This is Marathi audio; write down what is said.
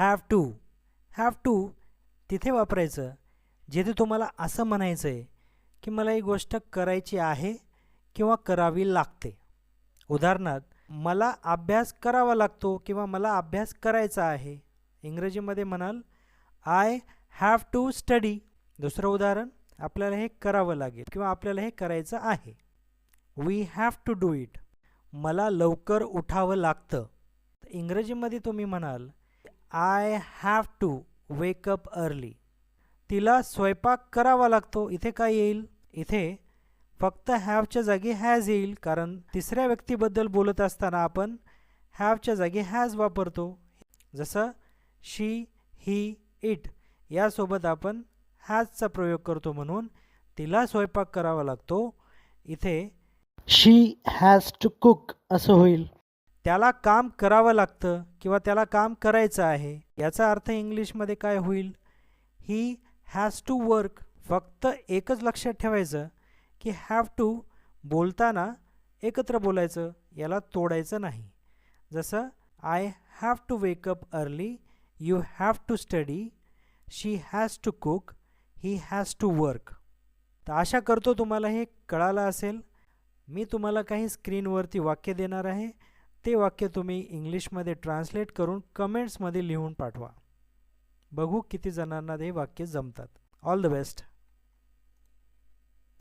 हॅव टू हॅव टू तिथे वापरायचं जिथे तुम्हाला असं म्हणायचं आहे की मला ही गोष्ट करायची आहे किंवा करावी लागते. उदाहरणार्थ मला अभ्यास करावा लागतो किंवा मला अभ्यास करायचा आहे. इंग्रजीमध्ये म्हणाल आय हॅव टू स्टडी दुसरं उदाहरण आपल्याला हे करावं लागेल किंवा आपल्याला हे करायचं आहे. We have to do it मला लवकर उठावं लागतं. इंग्रजीमध्ये तुम्ही म्हणाल I have to wake up early तिला स्वयंपाक करावा लागतो. इथे काय येईल? इथे फक्त हॅवच्या जागी हॅज येईल. कारण तिसऱ्या व्यक्तीबद्दल बोलत असताना आपण हॅवच्या जागी हॅज वापरतो. जसं शी ही इट यासोबत आपण हॅजचा प्रयोग करतो म्हणून तिला स्वयंपाक करावा लागतो. इथे शी हॅज टू कुक असं होईल. त्याला काम करावं लागतं किंवा त्याला काम करायचं आहे याचा अर्थ इंग्लिशमध्ये काय होईल? ही हॅज टू वर्क फक्त एकच लक्षात ठेवायचं की हॅव टू बोलताना एकत्र बोलायचं याला तोडायचं नाही. जसं I have to wake up early you have to study she has to cook he has to work तर आशा करतो तुम्हाला हे कळालं असेल. मी तुम्हाला काही स्क्रीनवरती वाक्य देणार आहे. ते वाक्य तुम्ही इंग्लिशमध्ये ट्रान्सलेट करून कमेंट्समध्ये लिहून पाठवा. बघू किती जणांना हे वाक्य जमतात. All the best